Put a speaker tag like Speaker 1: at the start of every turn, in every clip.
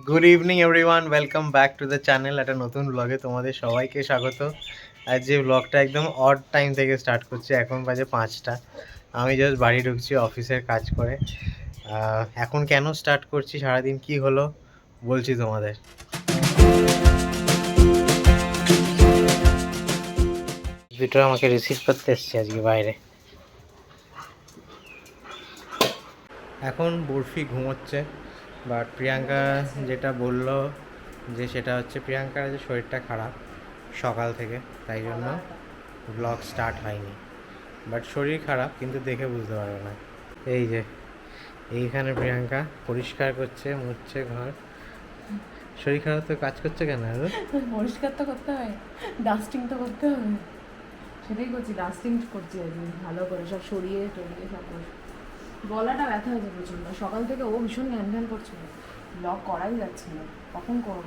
Speaker 1: Good evening everyone welcome back to the channel একটা নতুন ব্লগে তোমাদের সবাইকে স্বাগত। আজ যে ব্লগটা একদম অড টাইম থেকে স্টার্ট করছি, এখন বাজে পাঁচটা। আমি জাস্ট বাড়ি ঢুকছি অফিসের কাজ করে। এখন কেন স্টার্ট করছি, সারাদিন কি হলো, বলছি তোমাদের। দুটো আমাকে রিসিভ করতে এসছে আজকে বাইরে। এখন বরফি ঘুমোচ্ছে। বাট প্রিয়াঙ্কা যেটা বলল যে সেটা হচ্ছে প্রিয়াঙ্কার যে শরীরটা খারাপ সকাল থেকে, তাই জন্য ব্লগ স্টার্ট হয়নি। বাট শরীর খারাপ, কিন্তু দেখে বুঝতে পারবে না। এই যে, এইখানে প্রিয়াঙ্কা পরিষ্কার করছে, মুছছে ঘর। শরীর খারাপ তো কাজ করছে কেন
Speaker 2: পরিষ্কার তো করতে হয় ডাস্টিং তো করতে হবে। সেটাই করছি ডাস্টিং করছি আজকে ভালো করে সব সরিয়ে টরিয়ে সব গলাটা ব্যথা হয়েছে প্রচণ্ড। সকাল থেকে ও ভীষণ ঘ্যান ঘ্যান করছিল। ব্লগ করাই যাচ্ছে না। কখন করব?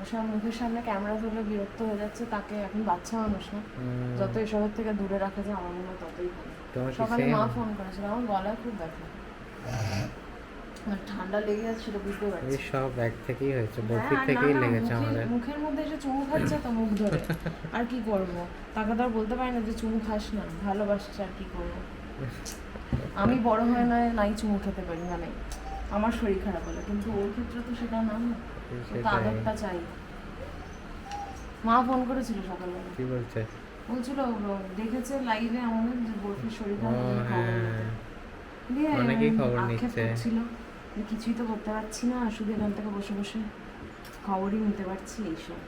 Speaker 2: ও সব মুখের সামনে ক্যামেরা ধরলে বিরক্ত হয়ে যাচ্ছে তাকে এখন বাচ্চা মানুষ না। যত এসবের থেকে দূরে রাখা যায় আমার মনে হয় ততই ভালো। সকালে মা ফোন করেছিল। আমার গলায় খুব ব্যথা। আর ঠান্ডা লেগে যাচ্ছে সেটা বুঝতে পারছি
Speaker 1: সব ব্যাগ থেকেই হয়েছে।
Speaker 2: আর
Speaker 1: থেকেই
Speaker 2: না, না,
Speaker 1: লেগেছে আমাদের।
Speaker 2: মুখের মধ্যে এসে চুমু খাচ্ছে তো মুখ ধরে। আর কি করব? তাকে তো আর বলতে পারি না যে চুমু খাস না। ভালোবাসছে আর কি করব? আমি বড় হয়ে নয় নাই চুমু খেতে পারি না নাই আমার শরীর খারাপ হলে। কিন্তু ওর ক্ষেত্রে তো সেটা না। তো আদরটা চাই। মা ফোন করেছিল সকালবেলা।
Speaker 1: কি বলছে?
Speaker 2: বলছিল দেখেছে লাইভে আমাদের যে বরফির শরীর খারাপ
Speaker 1: হ্যাঁ।
Speaker 2: দিয়ে
Speaker 1: অনেকেই খবর নিচ্ছে।
Speaker 2: যে কিছুই তো করতে পারছি না শুধু এখান থেকে বসে বসে খবরই নিতে পারছি এইসব।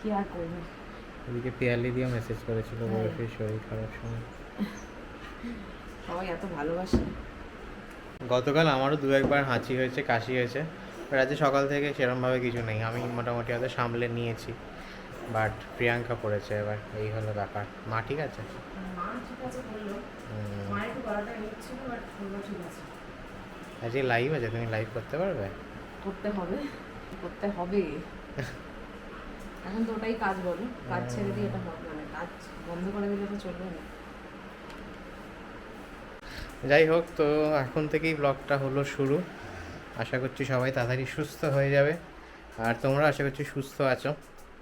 Speaker 2: কি আর করবে?
Speaker 1: এদিকে পিয়ালি দিয়ে মেসেজ করেছিল
Speaker 2: হ্যাঁ।
Speaker 1: বরফির শরীর খারাপ সময়।
Speaker 2: সবাই এত ভালোবাসে।
Speaker 1: গতকাল আমারও দু একবার হাঁচি হয়েছে কাশি হয়েছে। বাট আজকে সকাল থেকে সেরমভাবে কিছু নেই। আমি মোটামুটি হয়তো সামলে নিয়েছি। বাট প্রিয়াঙ্কা পড়েছে এবার। এই হলো ব্যাপার। মা ঠিক আছে? আজকে লাইভ আছে তুমি লাইভ করতে পারবে?
Speaker 2: করতে হবে। করতে হবে। এখন তো ওটাই কাজ বলো। কাজ ছেড়ে দিয়ে এটা হবে মানে কাজ বন্ধ করে দিলে তো চলবে না।
Speaker 1: যাই হোক তো এখন থেকেই ব্লগটা হলো শুরু। আশা করছি সবাই তাড়াতাড়ি সুস্থ হয়ে যাবে। আর তোমরা আশা করছি সুস্থ আছো।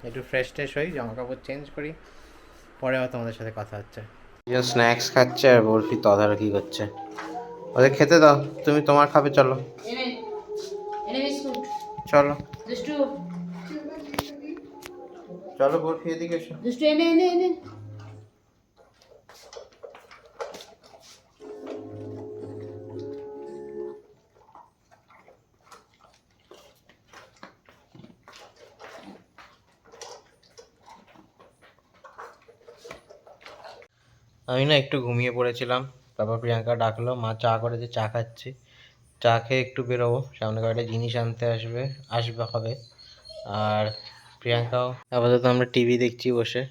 Speaker 1: একটু ফ্রেশ ট্রেশ হই জামা কাপড় চেঞ্জ করি পরে আবার তোমাদের সাথে কথা হচ্ছে। স্ন্যাক্স খাচ্ছে আর বরফি তদারকি করছে। ওদের খেতে দাও তুমি তোমার খাবে চলো।
Speaker 2: এনে এনে বিস্কুট।
Speaker 1: চলো। চলো বরফি এদিকে এসো।
Speaker 2: দুষ্টু এনে এনে এনে।
Speaker 1: আমি না একটু ঘুমিয়ে পড়েছিলাম, তারপর প্রিয়াঙ্কা ডাকলো, মা চা করেছে চা খাচ্ছি, চা খেয়ে একটু বেরোবো, সামনে কয়েকটা জিনিস আনতে আসবে আসবে হবে। আর প্রিয়াঙ্কাও আপাতত আমরা টিভি দেখছি বসে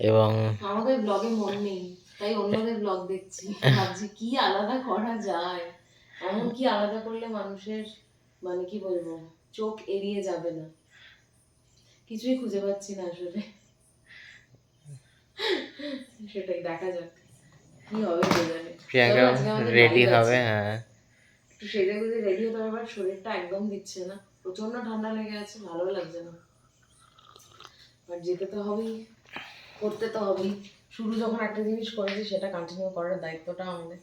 Speaker 1: এবং
Speaker 2: আমাদের ব্লগে মন নেই, তাই অন্যদের ব্লগ দেখছি। ভাবছি কি আলাদা করা যায়? এমন কি আলাদা করলে মানুষের মানে কি বলব, চোখ এড়িয়ে যাবে না। কিছুই খুঁজে পাচ্ছি না আসলে। সেটাই দেখা যাক। কি হবে
Speaker 1: প্রিয়াঙ্কা রেডি হবে হ্যাঁ।
Speaker 2: একটু সেজে গুজে রেডি হতে হবে বাট শরীরটা একদম দিচ্ছে না। প্রচণ্ড ঠান্ডা লেগে আছে ভালো লাগছে না। বাট যেতে তো হবেই করতে তো হবেই। শুরু যখন একটা জিনিস করেছি সেটা কন্টিনিউ করার দায়িত্বটা আমাদের।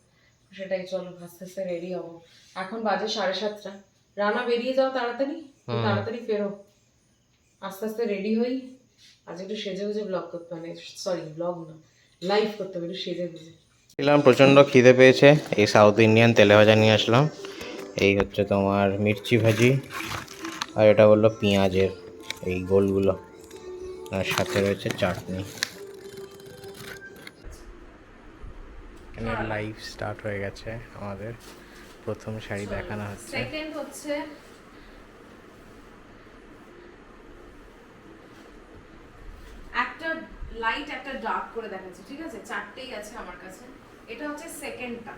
Speaker 2: সেটাই চলো আস্তে আস্তে রেডি হব। এখন বাজে সাড়ে সাতটা। রানা বেরিয়ে যাও তাড়াতাড়ি। তাড়াতাড়ি ফেরো। আস্তে আস্তে রেডি হই। আজ একটু সেজে গুজে ব্লগ করতে মানে সরি ব্লগ না লাইভ করতে হবে একটু সেজে গুজে।
Speaker 1: ছিলাম প্রচণ্ড খিদে পেয়েছে এই সাউথ ইন্ডিয়ান তেলে ভাজা নিয়ে আসলাম। এই হচ্ছে তোমার মির্চি ভাজি আর এটা বলল পেঁয়াজের এই গোলগুলো আর সাথে রয়েছে চাটনি। এখানে লাইভ স্টার্ট হয়ে গেছে আমাদের প্রথম শাড়ি দেখানো হচ্ছে।
Speaker 2: সেকেন্ড হচ্ছে একটা লাইট একটা ডার্ক করে দেখাচ্ছে, ঠিক আছে? চারটেই আছে আমার কাছে। এটা হচ্ছে সেকেন্ডটা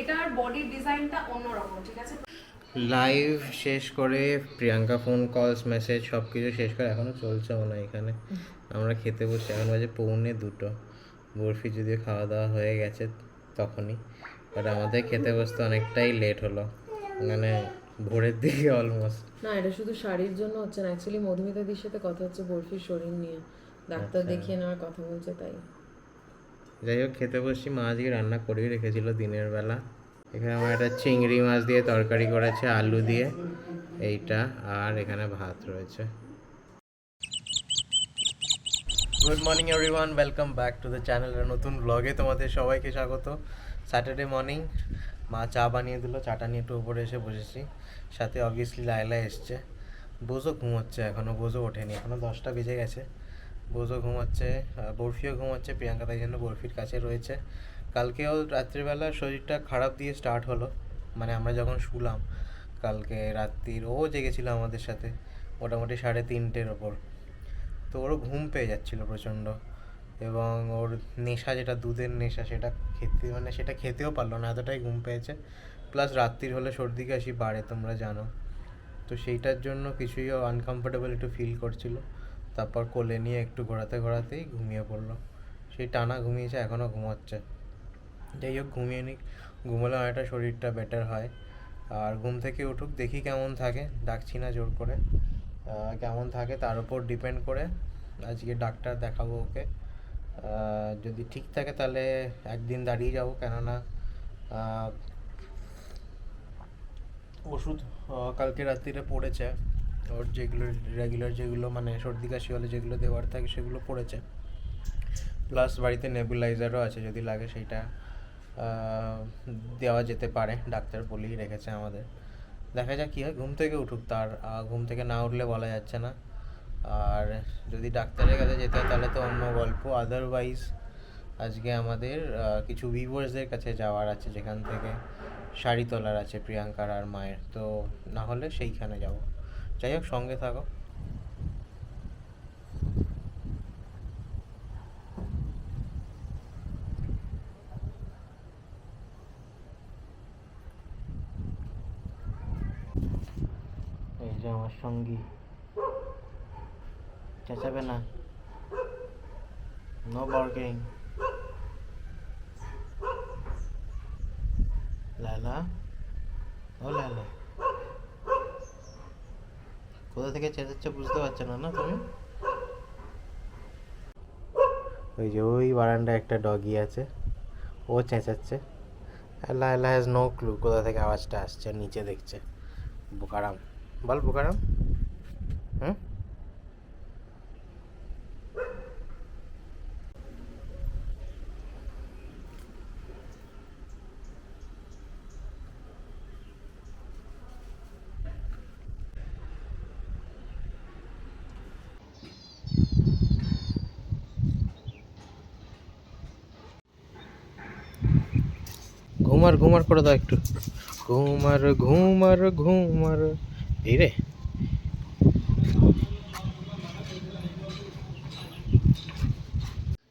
Speaker 2: এটার বডির ডিজাইনটা অন্যরকম, ঠিক আছে?
Speaker 1: লাইভ শেষ করে প্রিয়াঙ্কা ফোন কলস মেসেজ সব কিছু শেষ করে এখনও চলছে হয় এখানে। আমরা খেতে বসছি, এখন বাজে পৌনে দুটো। বরফি যদিও খাওয়া দাওয়া হয়ে গেছে তখনই বাট আমাদের খেতে বসতে অনেকটাই লেট হলো। মানে ভোরের দিকে অলমোস্ট
Speaker 2: না এটা শুধু শাড়ির জন্য হচ্ছে না অ্যাকচুয়ালি মধুমিতা দির সাথে কথা হচ্ছে বরফির শরীর নিয়ে। ডাক্তার দেখিয়ে নেওয়ার কথা বলছে তাই।
Speaker 1: যাই হোক খেতে বসছি মা আজকে রান্না করেই রেখেছিল দিনের বেলা। এখানে আমার একটা চিংড়ি মাছ দিয়ে তরকারি করেছে আলু দিয়ে এইটা আর এখানে ভাত রয়েছে। Good morning everyone welcome back to the চ্যানেলের নতুন ব্লগে তোমাদের সবাইকে স্বাগত। স্যাটারডে মর্নিং মা চা বানিয়ে দিল চাটা নিয়ে একটু উপরে এসে বসেছি। সাথে অবভিয়াসলি লায়লা এসছে। বোঝো ঘুমোচ্ছে এখনও বোঝো ওঠেনি এখনও দশটা বেজে গেছে। বোঝো ঘুমাচ্ছে বরফিও ঘুমাচ্ছে, প্রিয়াঙ্কা তাই জন্য বরফির কাছে রয়েছে। কালকেও রাত্রিবেলা শরীরটা খারাপ দিয়ে স্টার্ট হলো মানে আমরা যখন শুলাম, কালকে রাত্রির ও জেগেছিল আমাদের সাথে, মোটামুটি সাড়ে তিনটের ওপর। তো ওরও ঘুম পেয়ে যাচ্ছিল প্রচণ্ড, এবং ওর নেশা যেটা, দুধের নেশা, সেটা খেতে মানে সেটা খেতেও পারল না, এতটাই ঘুম পেয়েছে। প্লাস রাত্রির হলে সর্দি কাশি বাড়ে তোমরা জানো। তো সেইটার জন্য কিছুই আনকমফোর্টেবল একটু ফিল করছিল। তারপর কোলে নিয়ে একটু ঘোরাতে ঘোরাতেই ঘুমিয়ে পড়ল। সেই টানা ঘুমিয়েছে এখনও ঘুমাচ্ছে। যাই হোক, ঘুমিয়ে নিক। ঘুমোলে অনেকটা শরীরটা বেটার হয়। আর ঘুম থেকে উঠুক, দেখি কেমন থাকে। ডাকছি না জোর করে। কেমন থাকে তার উপর ডিপেন্ড করে। আজকে ডাক্তার দেখাবো ওকে। যদি ঠিক থাকে তাহলে একদিন দাঁড়িয়ে যাব। কেননা ওষুধ কালকে রাত্রিরে পড়েছে। ওর যেগুলো রেগুলার যেগুলো মানে সর্দি কাশি হলে যেগুলো দেওয়ার থাকে সেগুলো পড়েছে। প্লাস বাড়িতে নেবুলাইজারও আছে যদি লাগে সেইটা দেওয়া যেতে পারে। ডাক্তার বলেই রেখেছে আমাদের। দেখা যাক কী হয়, ঘুম থেকে উঠুক তার। ঘুম থেকে না উঠলে বলা যাচ্ছে না। আর যদি ডাক্তারের কাছে যেতে হয় তাহলে তো অন্য গল্প। আদারওয়াইজ আজকে আমাদের কিছু ভিউয়ার্সদের কাছে যাওয়ার আছে যেখান থেকে। শাড়ি তোলার আছে প্রিয়াঙ্কার আর মায়ের, তো না হলে সেইখানে যাব। যাই হোক, সঙ্গে থাকো। এই যে আমার সঙ্গী। চেঁচাবে না। নো বার্কিং লালা ও লালা কোথা থেকে চেঁচাচ্ছ বুঝতে পারছ না না তুমি? ওই যে ওই বারান্দায় একটা ডগি আছে। ও চেঁচাচ্ছে। লাইলা হ্যাজ নো ক্লু কোথা থেকে আওয়াজটা আসছে, নিচে দেখছে। বোকারাম। বল বোকারাম হুম ঘুমার ঘুমার করে দাও একটু। ঘুমার ঘুমার ঘুমার। এই রে।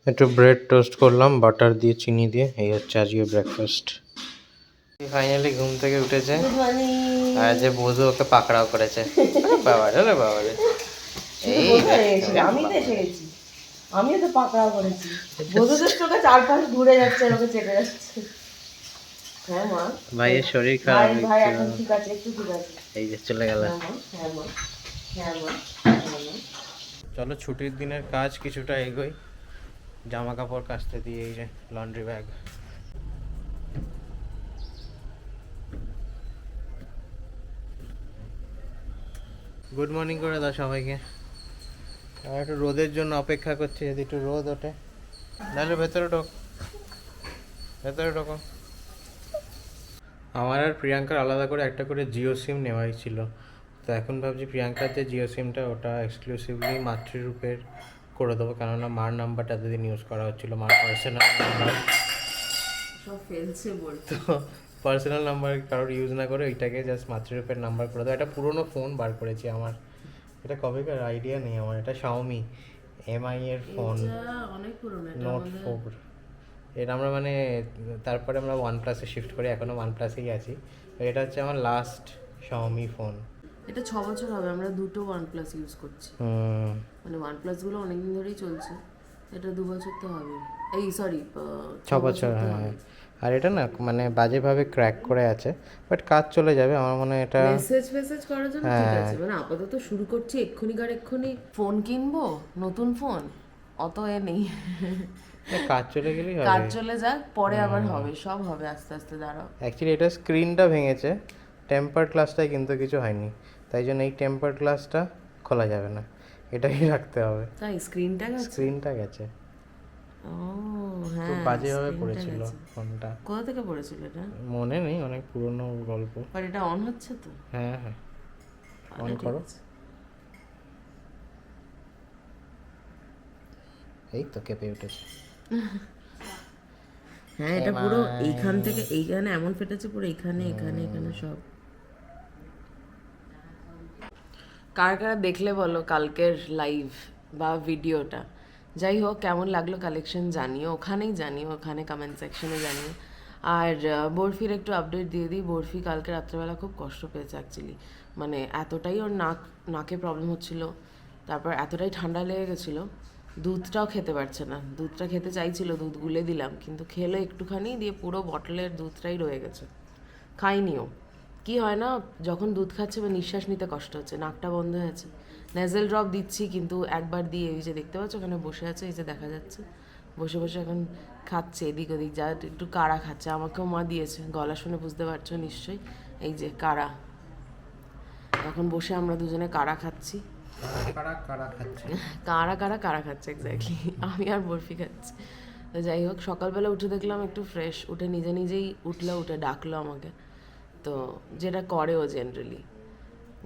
Speaker 1: একটু ব্রেড টোস্ট করলাম বাটার দিয়ে চিনি দিয়ে। এই হচ্ছে আজকে ব্রেকফাস্ট ফাইনালি ঘুম থেকে উঠেছে। আর যে বধু ওকে পাকড়াও করেছে। বাবা রে বাবা রে।
Speaker 2: আমি তো আমিও তো পাকড়াও করেছি। বধুদের চোখে চারপাশ ঘুরে যাচ্ছে ওকে চেপে যাচ্ছে।
Speaker 1: ভাইয়ের শরীর খারাপ
Speaker 2: ভাই ভাই
Speaker 1: হয়েছিল।
Speaker 2: এখন ঠিক আছে একটু ঠিক আছে।
Speaker 1: এই যে চলে গেল।
Speaker 2: হ্যাঁ হ্যাঁ হ্যাঁ হ্যাঁ
Speaker 1: চলো ছুটির দিনের কাজ কিছুটা এগোই। জামা কাপড় কাচতে দিয়ে এই যে লন্ড্রি ব্যাগ। গুড মর্নিং করে দাও সবাইকে। আর একটু রোদের জন্য অপেক্ষা করছি যদি একটু রোদ ওঠে। নাহলে ভেতরে ঢোক। ভেতরে ঢোকো। আমার আর প্রিয়াঙ্কার আলাদা করে একটা করে জিও সিম নেওয়াই ছিল। তো এখন ভাবছি প্রিয়াঙ্কার যে জিও সিমটা ওটা এক্সক্লুসিভলি মাতৃরূপের করে দেবো। কেননা মার নাম্বারটা এতদিন ইউজ করা হচ্ছিল মার পার্সোনাল নাম্বার তো পার্সোনাল নাম্বার কারোর ইউজ না করে ওইটাকে জাস্ট মাতৃরূপের নাম্বার করে দেবো। একটা পুরনো ফোন বার করেছি আমার। এটা কবেকার আইডিয়া নেই আমার এটা শাওমি এমআই এর ফোন নোট ফোর এটা আমরা মানে তারপরে আমরা ওয়ান প্লাসে শিফট করি এখনও ওয়ান প্লাসেই আছি। এটা হচ্ছে আমার লাস্ট শাওমি ফোন
Speaker 2: এটা ছ বছর হবে আমরা দুটো ওয়ান প্লাস ইউজ করছি।
Speaker 1: হুম।
Speaker 2: মানে ওয়ান প্লাসগুলো অনেকদিন ধরেই চলছে এটা দু বছর তো হবে। এই সরি
Speaker 1: ছ বছর হ্যাঁ আর এটা না মানে বাজেভাবে ক্র্যাক করে আছে বাট কাজ চলে যাবে আমার মনে হয় এটা
Speaker 2: মেসেজ মেসেজ করার জন্য ঠিক
Speaker 1: হ্যাঁ।
Speaker 2: আছে মানে আপাতত শুরু করছি এক্ষুনি এক্ষুনিকার এক্ষুনি ফোন কিনবো নতুন ফোন অত এ নেই।
Speaker 1: কাজ চলে গেলেই হবে।
Speaker 2: কাজ চলে যাক পরে আবার হবে সব হবে আস্তে আস্তে দাঁড়াও।
Speaker 1: অ্যাকচুয়ালি এটা স্ক্রিনটা ভেঙেছে। টেম্পার গ্লাসটায় কিন্তু কিছু হয়নি। তাই জন্য এই টেম্পার গ্লাসটা খোলা যাবে না। এটাই রাখতে হবে।
Speaker 2: তাই স্ক্রিনটা গেছে?
Speaker 1: স্ক্রিনটা গেছে।
Speaker 2: ও
Speaker 1: খুব
Speaker 2: হ্যাঁ
Speaker 1: বাজেভাবে পড়েছিল ফোনটা।
Speaker 2: কোথা থেকে পড়েছিল এটা?
Speaker 1: মনে নেই অনেক পুরনো গল্প।
Speaker 2: বাট এটা অন হচ্ছে তো?
Speaker 1: হ্যাঁ হ্যাঁ। অন করো। এই তো কেঁপে উঠেছে।
Speaker 2: হ্যাঁ এটা পুরো এইখান থেকে এইখানে এমন ফেটেছে পুরো এইখানে এখানে এখানে সব। কার কারা দেখলে বলো কালকের লাইভ বা ভিডিওটা যাই হোক কেমন লাগল কালেকশন জানিও ওখানেই জানিও ওখানে কমেন্ট সেকশনে জানিও। আর বরফির একটু আপডেট দিয়ে দিই বরফি কালকে রাত্রেবেলা খুব কষ্ট পেয়েছে অ্যাকচুয়ালি মানে এতটাই ওর নাক নাকে প্রবলেম হচ্ছিল তারপর এতটাই ঠান্ডা লেগে গেছিল দুধটাও খেতে পারছে না। দুধটা খেতে চাইছিল, দুধ গুলে দিলাম, কিন্তু খেলো একটুখানি, দিয়ে পুরো বটলের দুধটাই রয়ে গেছে। খাইনিও কি হয় না, যখন দুধ খাচ্ছে বা নিঃশ্বাস নিতে কষ্ট হচ্ছে, নাকটা বন্ধ হয়ে আছে। নেজেল ড্রপ দিচ্ছি, কিন্তু একবার দিয়ে এই যে দেখতে পাচ্ছ, ওখানে বসে আছে, এই যে দেখা যাচ্ছে। বসে বসে এখন খাচ্ছে, এদিক ওদিক, যা একটু কাড়া খাচ্ছে, আমাকেও মা দিয়েছে। গলা শুনে বুঝতে পারছ নিশ্চয়ই, এই যে কাড়া এখন বসে আমরা দুজনে কাড়া খাচ্ছি।
Speaker 1: কারা কারা
Speaker 2: কারা খাচ্ছে এক্স্যাক্টলি আমি আর বরফি খাচ্ছি। যাই হোক, সকালবেলা উঠে দেখলাম একটু ফ্রেশ উঠে নিজে নিজেই উঠল, উঠে ডাকলো আমাকে। তো যেটা করে ও জেনারেলি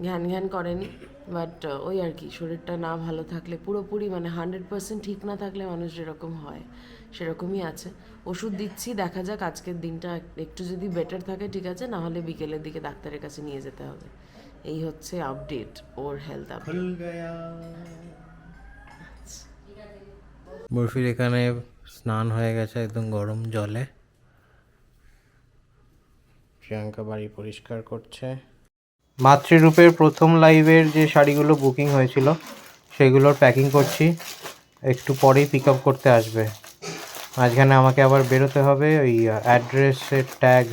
Speaker 2: ঘ্যান ঘ্যান করেনি বাট ওই আর কি, শরীরটা না ভালো থাকলে, পুরোপুরি মানে হান্ড্রেড পার্সেন্ট ঠিক না থাকলে মানুষ যেরকম হয়, সেরকমই আছে। ওষুধ দিচ্ছি, দেখা যাক আজকের দিনটা, একটু যদি বেটার থাকে, ঠিক আছে, না হলে বিকেলের দিকে ডাক্তারের কাছে নিয়ে যেতে হবে। এই হচ্ছে আপডেট ওর হেলথ আপডেট
Speaker 1: বরফির এখানে স্নান হয়ে গেছে একদম গরম জলে। প্রিয়াঙ্কা বাড়ি পরিষ্কার করছে। মাতৃরূপের প্রথম লাইভের যে শাড়িগুলো বুকিং হয়েছিল সেগুলোর প্যাকিং করছি। একটু পরেই পিক আপ করতে আসবে। মাঝখানে আমাকে আবার বেরোতে হবে ওই অ্যাড্রেসের ট্যাগ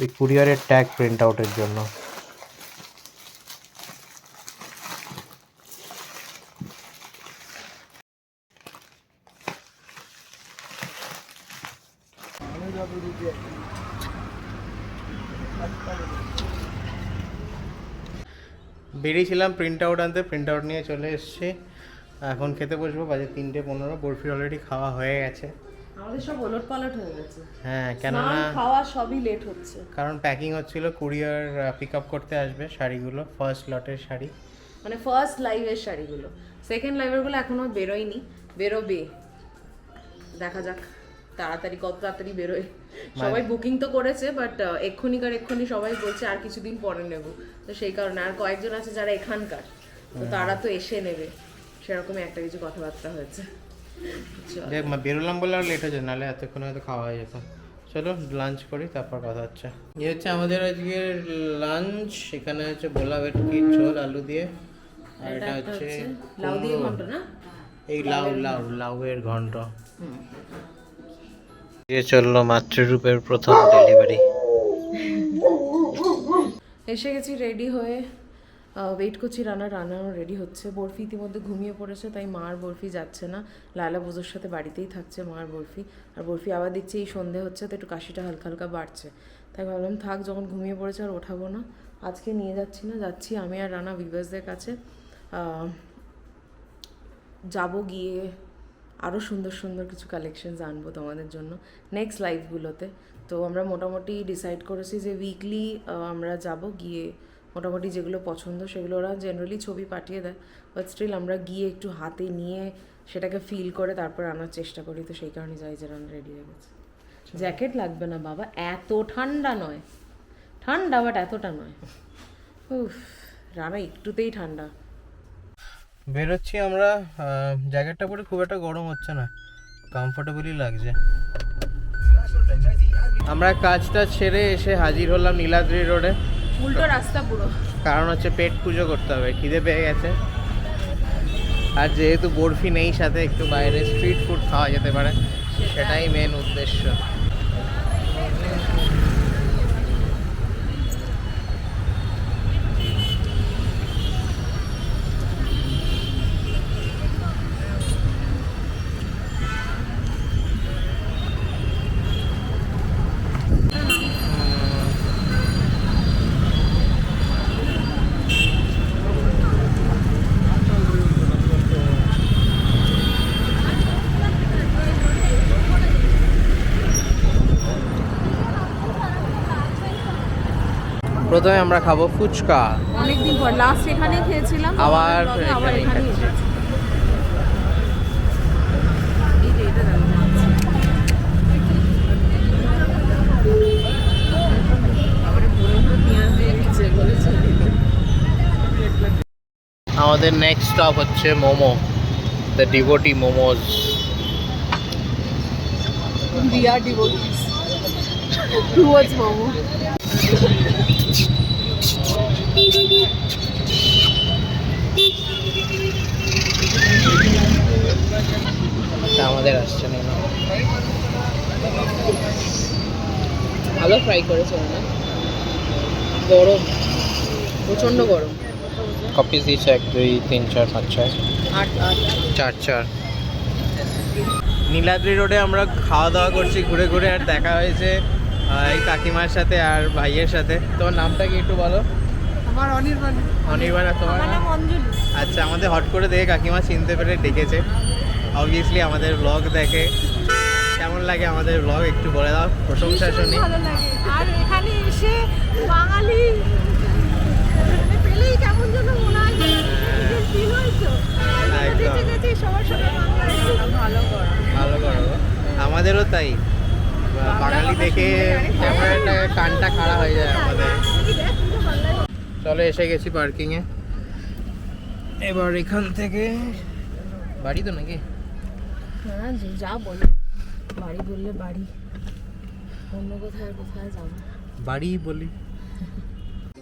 Speaker 1: ওই কুরিয়ারের ট্যাগ প্রিন্ট আউটের জন্য। বেরিয়েছিলাম প্রিন্ট আউট আনতে প্রিন্ট আউট নিয়ে চলে এসেছি। এখন খেতে বসবো বাজে তিনটে পনেরো বরফির অলরেডি খাওয়া হয়ে গেছে।
Speaker 2: আমাদের সব ওলট পালট হয়ে গেছে।
Speaker 1: হ্যাঁ কেননা
Speaker 2: খাওয়া সবই লেট হচ্ছে।
Speaker 1: কারণ প্যাকিং হচ্ছিল কুরিয়ার পিক আপ করতে আসবে শাড়িগুলো ফার্স্ট লটের শাড়ি।
Speaker 2: মানে ফার্স্ট লাইভের শাড়িগুলো। সেকেন্ড লাইভেরগুলো এখনও বেরোয়নি বেরোবে। দেখা যাক। তাড়াতাড়ি কত তাড়াতাড়ি বেরোয় সবাই বুকিং তো করেছে বাট এক্ষুনিকার এক্ষুনি সবাই বলছে আর কিছুদিন পরে নেব। তো সেই কারণে আর কয়েকজন আছে যারা এখানকার তো তারা তো এসে নেবে। সেরকমই একটা কিছু কথাবার্তা হয়েছে।
Speaker 1: দেখ বেরোলাম বলে আর লেট হয়েছে নাহলে এতক্ষণ হয়তো খাওয়া হয়ে যেত। চলো লাঞ্চ করি তারপর কথা হচ্ছে। এই হচ্ছে আমাদের আজকের লাঞ্চ এখানে হচ্ছে বোলা ভেটকির ঝোল আলু দিয়ে। আর এটা হচ্ছে
Speaker 2: লাউ দিয়ে। ঘন্ট না?
Speaker 1: এই লাউ লাউ লাউয়ের ঘন্ট। দিয়ে চলল মাতৃরূপের প্রথম ডেলিভারি।
Speaker 2: এসে গেছি রেডি হয়ে ওয়েট করছি রান্না রান্নাও রেডি হচ্ছে। বরফি ইতিমধ্যে ঘুমিয়ে পড়েছে, তাই মা আর বরফি যাচ্ছে না। লায়লা পুজোর সাথে বাড়িতেই থাকছে মা আর বরফি। আর বরফি আবার দেখছি এই সন্ধে হচ্ছে, তো একটু কাশিটা হালকা হালকা বাড়ছে। তাই ভাবলাম, থাক, যখন ঘুমিয়ে পড়েছে আর ওঠাবো না। আজকে নিয়ে যাচ্ছি না, যাচ্ছি আমি আর রানা বিবাসদের কাছে। যাব গিয়ে আরও সুন্দর সুন্দর কিছু কালেকশনস আনব তোমাদের জন্য নেক্সট লাইভগুলোতে তো আমরা মোটামুটি ডিসাইড করেছি যে উইকলি আমরা যাব গিয়ে মোটামুটি যেগুলো পছন্দ সেগুলো ওরা জেনারেলি ছবি পাঠিয়ে দেয়। বাট স্টিল আমরা গিয়ে একটু হাতে নিয়ে সেটাকে ফিল করে তারপর আনার চেষ্টা করি। তো সেই কারণে যাই যে রেডি হয়ে গেছে। জ্যাকেট লাগবে না বাবা এত ঠান্ডা নয়। ঠান্ডা বাট এতটা নয়। উফ রানা একটুতেই ঠান্ডা।
Speaker 1: বেরোচ্ছি আমরা জ্যাকেটটা পরে খুব একটা গরম হচ্ছে না কমফোর্টেবলই লাগছে। আমরা কাজটা ছেড়ে এসে হাজির হলাম নীলাদ্রি রোডে।
Speaker 2: উল্টো রাস্তা পুরো।
Speaker 1: কারণ হচ্ছে পেট পুজো করতে হবে খিদে পেয়ে গেছে। আর যেহেতু বরফি নেই সাথে একটু বাইরে স্ট্রিট ফুড খাওয়া যেতে পারে সেটাই। মেন উদ্দেশ্য। প্রথমে আমরা খাব ফুচকা।
Speaker 2: অনেকদিন পর লাস্ট এখানে খেয়েছিলাম
Speaker 1: আবার
Speaker 2: আবার দিয়ে।
Speaker 1: আমাদের নেক্সট স্টপ হচ্ছে momo the devotee momos
Speaker 2: We are devotees
Speaker 1: আমাদের আসছে না না।
Speaker 2: ভালো ফ্রাই করেছে ওরা গরম। প্রচণ্ড গরম।
Speaker 1: কপিস দিয়েছে এক দুই তিন চার পাঁচ ছয়।
Speaker 2: আট আট।
Speaker 1: চার চার। নীলাদ্রি রোডে আমরা খাওয়া দাওয়া করছি ঘুরে ঘুরে আর দেখা হয়েছে এই কাকিমার সাথে আর ভাইয়ের সাথে। তোমার নামটা কি একটু বলো?
Speaker 2: আমার অনির্বাণ।
Speaker 1: অনির্বাণ আর তোমার নাম
Speaker 2: অঞ্জলি।
Speaker 1: আচ্ছা আমাদের হট করে দেখে কাকিমা চিনতে পেরে ডেকেছে। অবভিয়াসলি আমাদের ব্লগ দেখে। কেমন লাগে আমাদের ব্লগ একটু বলে দাও প্রশংসা শুনি।
Speaker 3: ভালো লাগে। আর এখানে এসে বাঙালি মানে পেলেই কেমন যেন মনে হয় হয়েছে। সবার সাথে
Speaker 2: ভালো গরম
Speaker 1: ভালো করো। আমাদেরও তাই। বাঙালি দেখে একটা কানটা খাড়া হয়ে যায় আমাদের। চলো এসে গেছি পার্কিংয়ে এবার এখান থেকে বাড়ি তো নাকি?
Speaker 2: হ্যাঁ যা বলো বাড়ি বললে বাড়ি। অন্য কোথায় কোথায় যাব?
Speaker 1: বাড়ি বলি।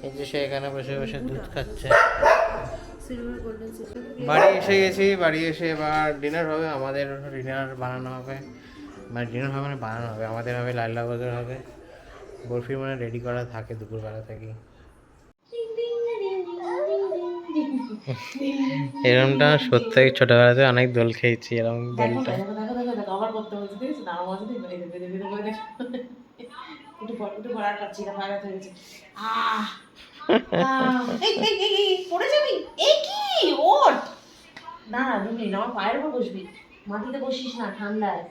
Speaker 1: এই যে সে এখানে বসে বসে দুধ খাচ্ছে। বাড়ি এসে গেছি বাড়ি এসে এবার ডিনার হবে আমাদের ডিনার বানানো হবে। মানে ডিনার হবে মানে বানানো হবে আমাদের হবে লাল্লা বাজার হবে। বরফি মানে রেডি করা থাকে দুপুরবেলা থেকেই। এরকমটা সত্যি ছোটবেলাতে অনেক দোল খেয়েছি এরকম দোলটা।
Speaker 2: না না আমার পায়ের উপর বসবি। মাটিতে বসিস না ঠান্ডায়।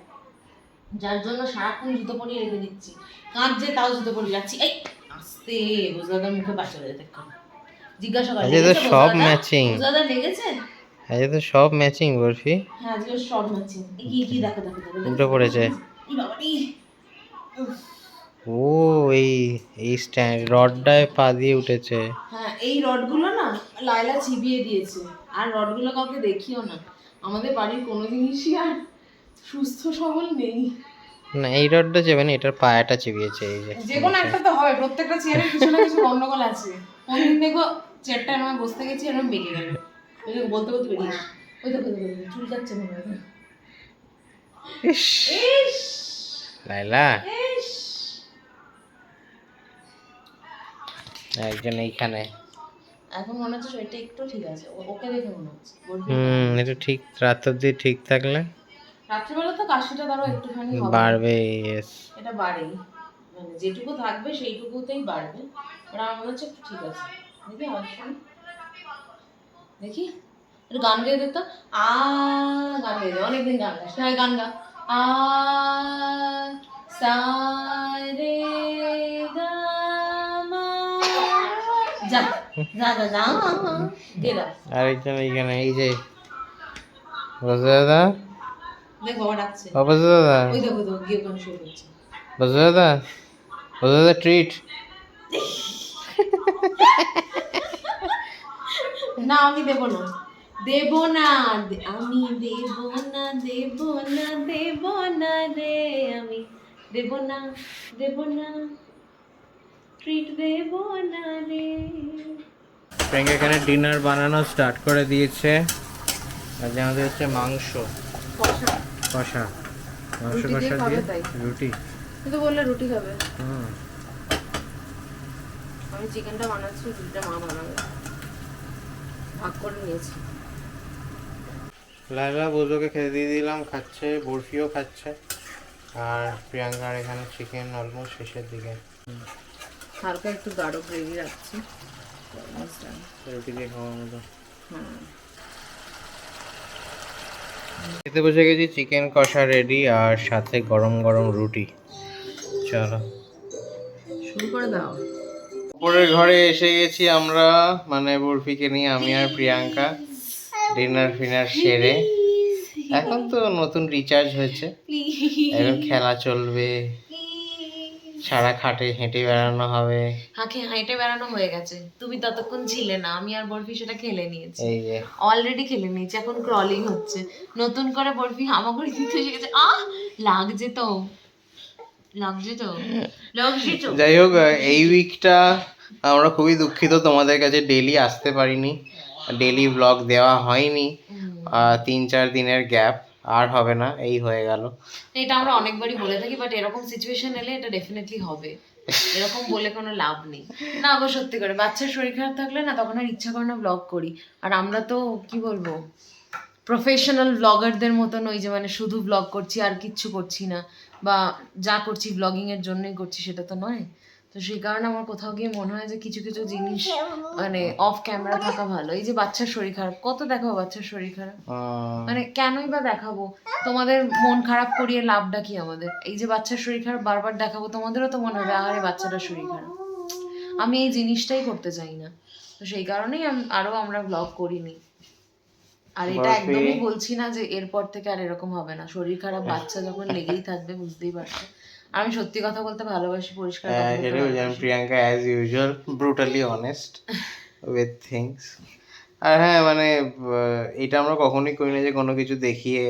Speaker 2: যার জন্য সারাক্ষণ জুতো পরিয়ে রেখে দিচ্ছি। কাঁদছে তাও জুতো পরিয়ে রাখছি। এই আস্তে বুঝদাদার মুখে বাচ্চা যেতে জিজ্ঞাসা করে
Speaker 1: আজকে তো সব matching।
Speaker 2: লেগেছে?
Speaker 1: আজকে তো সব ম্যাচিং বরফি।
Speaker 2: হ্যাঁ আজকে সব ম্যাচিং কি কি দেখো দেখো দেখো।
Speaker 1: উল্টো পড়েছে। ও এই এই স্ট্যান্ড রডটায় পা দিয়ে উঠেছে।
Speaker 2: হ্যাঁ এই রডগুলো না লাইলা চিবিয়ে দিয়েছে। আর রডগুলো কাউকে দেখিও না। আমাদের বাড়ির কোনো জিনিসই আর সুস্থ সবল নেই।
Speaker 1: না এই রডটা যাবে না এটার পায়াটা চিবিয়েছে এই যে।
Speaker 2: যে কোনো একটা তো হবে প্রত্যেকটা চেয়ারের কিছু না কিছু গন্ডগোল আছে। কোনদিন দেখব চেয়ারটা এরকম বসতে গেছি বেঁকে গেল। ওই বলতে বলতে বেরিয়ে ওই দেখো চুল কাটছে মনে হয়।
Speaker 1: ইস,
Speaker 2: ইস,
Speaker 1: লাইলা একজন এইখানে।
Speaker 2: এখন মনে হচ্ছে শরীরটা একটু ঠিক আছে ওকে দেখে মনে হচ্ছে।
Speaker 1: হুম এটা ঠিক রাত অব্দি ঠিক থাকলে।
Speaker 2: রাত্রিবেলা তো কাশিটা ধরো একটুখানি হবে।
Speaker 1: বাড়বে।
Speaker 2: এটা বাড়েই। মানে যেটুকু থাকবে সেইটুকুতেই বাড়বে। আর আমার মনে হচ্ছে ঠিক আছে। দেখি শুনি। দেখি। একটু গান গেয়ে দিত আ গান গেয়ে দে। অনেকদিন গান গাস। হ্যাঁ গান গা। আ সা রে গা যা যা যা যা। গেয়ে দাও।
Speaker 1: আর এইখানে এই যে। বসে দাদা? দাদা। দাদা ট্রিট
Speaker 2: না আমি দেব না। দেব না আমি দেব না দেব না দেব না রে আমি। দেব না দেব না ট্রিট দেব না রে।
Speaker 1: এখানে ডিনার বানানো স্টার্ট করে দিয়েছে। আজ আমাদের হচ্ছে মাংস।
Speaker 2: কষা
Speaker 1: মাংস কষা দিয়ে রুটি।
Speaker 2: তুই তো বললে রুটি খাবে।
Speaker 1: হুম।
Speaker 2: আমি চিকেনটা বানাচ্ছি রুটিটা মা বানাবে। ভাগ করে নিয়েছি।
Speaker 1: লাইলা বোঝোকে খেতে দিয়ে দিলাম খাচ্ছে বরফিও খাচ্ছে। আর প্রিয়াঙ্কার এখানে চিকেন অলমোস্ট শেষের দিকে।
Speaker 2: হালকা একটু গাঢ় গ্রেভি রাখছি।
Speaker 1: রুটি দিয়ে খাওয়ার মতো।
Speaker 2: হুম।
Speaker 1: খেতে বসে গেছি চিকেন কষা রেডি আর সাথে গরম গরম রুটি। চলো।
Speaker 2: শুরু করে দাও।
Speaker 1: উপরের ঘরে এসে গেছি আমরা মানে বরফিকে নিয়ে আমি আর প্রিয়াঙ্কা। ডিনার ফিনার সেরে। এখন তো নতুন রিচার্জ হয়েছে। এখন খেলা চলবে। সারা খাটে হেঁটে বেড়ানো হবে।
Speaker 2: হাঁকে হেঁটে বেড়ানো হয়ে গেছে। তুমি ততক্ষণ ছিলে না আমি আর বরফি সেটা খেলে নিয়েছি।
Speaker 1: এই যে।
Speaker 2: অলরেডি খেলে নিয়েছি এখন ক্রলিং হচ্ছে। নতুন করে বরফি হামাগুড়ি দিতে এসে গেছে আহ! লাগছে তো। লাগছে তো। লাগছে তো।
Speaker 1: যাই হোক এই উইকটা আমরা খুবই দুঃখিত তোমাদের কাছে ডেলি আসতে পারিনি। ডেলি ব্লগ দেওয়া হয়নি। তিন চার দিনের গ্যাপ আর হবে না, এই হয়ে গেল।
Speaker 2: এটা আমরা অনেকবারই বলে থাকি বাট এরকম সিচুয়েশন এলে এটা ডেফিনেটলি হবে। এরকম বলে কোনো লাভ নেই। না, আবার সত্যি করে, বাচ্চার শরীর খারাপ থাকলে না, তখন আর ইচ্ছা করে না ব্লগ করি। আর আমরা তো, কি বলব প্রফেশনাল ব্লগারদের মতন ওই যে মানে শুধু ব্লগ করছি, আর কিচ্ছু করছি না। বা যা করছি ব্লগিং এর জন্যই করছি, সেটা তো নয়। তো সেই কারণে আমার কোথাও গিয়ে মনে হয় যে কিছু কিছু জিনিস মানে অফ ক্যামেরা থাকা ভালো। এই যে বাচ্চার শরীর খারাপ কত দেখাবো বাচ্চার শরীর খারাপ? মানে কেনই বা দেখাবো? তোমাদের মন খারাপ করিয়ে লাভটা কি আমাদের? এই যে বাচ্চার শরীর খারাপ বারবার দেখাবো তোমাদেরও তো মনে হবে আহারে বাচ্চাটার শরীর খারাপ। আমি এই জিনিসটাই করতে চাই না। তো সেই কারণেই আম- আরও আমরা ব্লগ করিনি। আর এটা একদমই বলছি না যে এরপর থেকে আর এরকম হবে না। শরীর খারাপ বাচ্চা যখন লেগেই থাকবে বুঝতেই পারছ। আর আমি সত্যি কথা বলতে ভালোবাসি পরিষ্কার কথা
Speaker 1: হ্যাঁ, Priyanka as usual brutally honest with things আর হ্যাঁ মানে এটা আমরা কখনোই করি না যে কোনো কিছু দেখিয়ে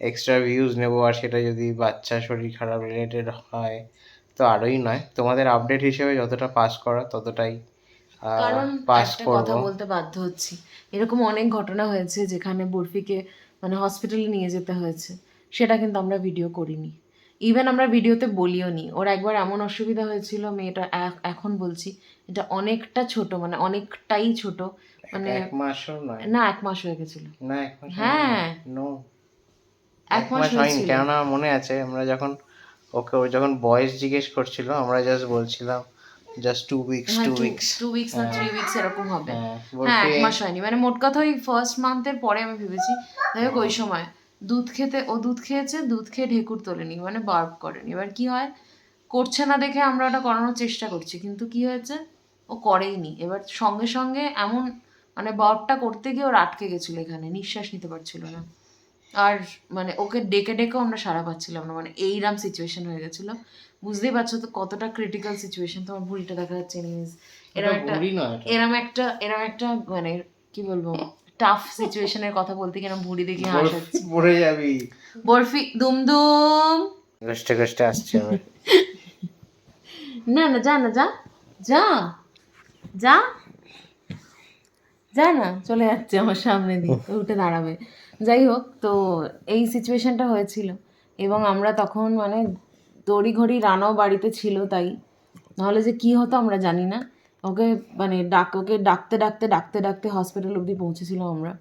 Speaker 1: এক্সট্রা ভিউজ নেব আর সেটা যদি বাচ্চা শরীর খারাপ রিলেটেড হয় তো আরোই নয়। তোমাদের আপডেট হিসেবে যতটা পাস করা ততটাই
Speaker 2: কারণ
Speaker 1: পাস
Speaker 2: একটা কথা বলতে বাধ্য হচ্ছি। এরকম অনেক ঘটনা হয়েছে যেখানে বরফিকে মানে হসপিটালে নিয়ে যেতে হয়েছে। সেটা কিন্তু আমরা ভিডিও করিনি। ইভেন আমরা ভিডিওতে বলিও নি ওর একবার এমন অসুবিধা হয়েছিল মেয়েটা এখন বলছি এটা অনেকটা ছোট মানে অনেকটাই ছোট মানে
Speaker 1: এক মাসও নয়।
Speaker 2: না এক মাস হয়ে গেছিল।
Speaker 1: না এক মাস
Speaker 2: হ্যাঁ।
Speaker 1: নো
Speaker 2: এক মাস
Speaker 1: মাস হয়নি কেননা মনে আছে আমরা যখন ওকে ও যখন বয়স জিজ্ঞেস করছিল আমরা জাস্ট বলছিলাম just two weeks two weeks
Speaker 2: two weeks না থ্রি উইকস এরকম হবে।
Speaker 1: হ্যাঁ
Speaker 2: হ্যাঁ এক মাস হয়নি। মানে মোট কথা ওই ফার্স্ট মান্থের পরে আমি ভেবেছি যাই হোক ওই সময়। দুধ খেতে ও দুধ খেয়েছে দুধ খেয়ে ঢেকুর তোলেনি মানে বার্ব করেনি। এবার কি হয়? করছে না দেখে আমরা ওটা করানোর চেষ্টা করছি কিন্তু কি হয়েছে? ও করেইনি। এবার সঙ্গে সঙ্গে এমন মানে বার্বটা করতে গিয়ে ওর আটকে গেছিল এখানে নিঃশ্বাস নিতে পারছিল না। আর মানে ওকে ডেকে ডেকেও আমরা সারা পাচ্ছিলাম না মানে এইরাম সিচুয়েশন হয়ে গেছিল। বুঝতেই পারছ তো কতটা ক্রিটিক্যাল সিচুয়েশন তোমার ভুলটা দেখা যাচ্ছে এরকম একটা। এরম একটা এরম একটা মানে কি বলব? টাফ সিচুয়েশনের কথা বলতে এরম ভুড়ি দেখে হাসাচ্ছি
Speaker 1: পড়ে যাবি।
Speaker 2: বরফি দুমদুম
Speaker 1: কষ্টে কষ্টে আসছে
Speaker 2: না না যা না যা যা যা যা না চলে যাচ্ছে আমার সামনে দিয়ে উঠে দাঁড়াবে। যাই হোক তো এই সিচুয়েশনটা হয়েছিল। এবং আমরা তখন মানে তড়িঘড়ি রানাও বাড়িতে ছিল তাই। নাহলে যে কি হতো আমরা জানি না। ওকে মানে ডাক ওকে ডাকতে ডাকতে ডাকতে ডাকতে হসপিটাল অবধি পৌঁছেছিলাম আমরা।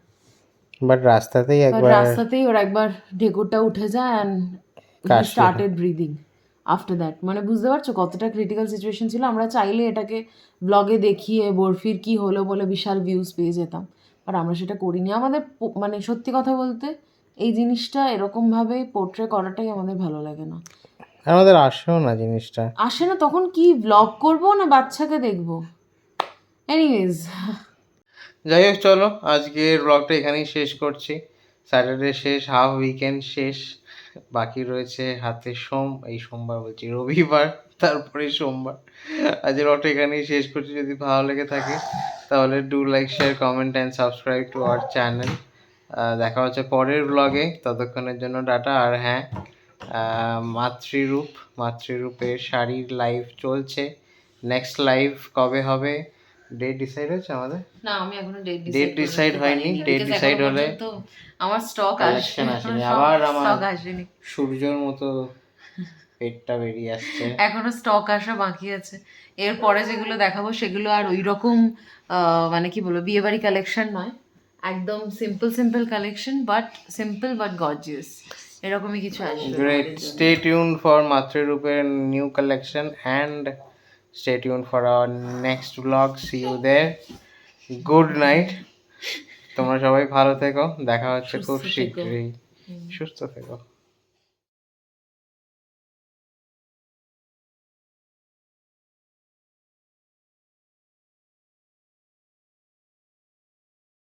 Speaker 1: বাট রাস্তাতেই একবার
Speaker 2: রাস্তাতেই ওর একবার ঢেকুরটা উঠে যায় and started breathing after that মানে বুঝতে পারছ কতটা ক্রিটিক্যাল সিচুয়েশন ছিল। আমরা চাইলে এটাকে ব্লগে দেখিয়ে বরফির কি হলো বলে বিশাল ভিউজ পেয়ে যেতাম। আর আমরা সেটা করিনি। আমাদের মানে সত্যি কথা বলতে এই জিনিসটা এরকমভাবে পোর্ট্রে করাটাই আমাদের ভালো লাগে না।
Speaker 1: আমাদের আসেও না জিনিসটা।
Speaker 2: আসে না তখন কি ব্লগ করব না বাচ্চাকে দেখব? এনিওয়েজ
Speaker 1: যাই হোক চলো আজকের ব্লগটা এখানেই শেষ করছি। স্যাটারডে শেষ হাফ উইকেন্ড শেষ। বাকি রয়েছে হাতে সোম এই সোমবার বলছি রবিবার তারপরে সোমবার। আজকের ব্লগটা এখানেই শেষ করছি যদি ভালো লেগে থাকে তাহলে do like share comment and subscribe to our channel দেখা হচ্ছে পরের ব্লগে ততক্ষণের জন্য ডাটা আর হ্যাঁ মাতৃরূপ মাতৃরূপের শাড়ির লাইভ চলছে। নেক্সট লাইভ কবে হবে? ডেট ডিসাইড হয়েছে আমাদের?
Speaker 2: না আমি এখনও ডেট
Speaker 1: Date decide হয়নি, date decide হলে
Speaker 2: আমার স্টক
Speaker 1: collection
Speaker 2: আসেনি
Speaker 1: আবার আমার-
Speaker 2: স্টক আসেনি।
Speaker 1: সূর্যর মতো পেটটা বেরিয়ে আসছে।
Speaker 2: এখনও স্টক আসা বাকি আছে। এরপরে যেগুলো দেখাবো সেগুলো আর ওই রকম মানে কি বলব বিয়ে বাড়ি কালেকশন নয়। একদম simple simple collection but simple but gorgeous এরকমই কিছু আসবে।
Speaker 1: Great stay tune for মাতৃরূপের new collection and stay tune for our next blog see you there good night তোমরা সবাই ভালো থেকো। দেখা হচ্ছে খুব শীঘ্রই। সুস্থ থেকো।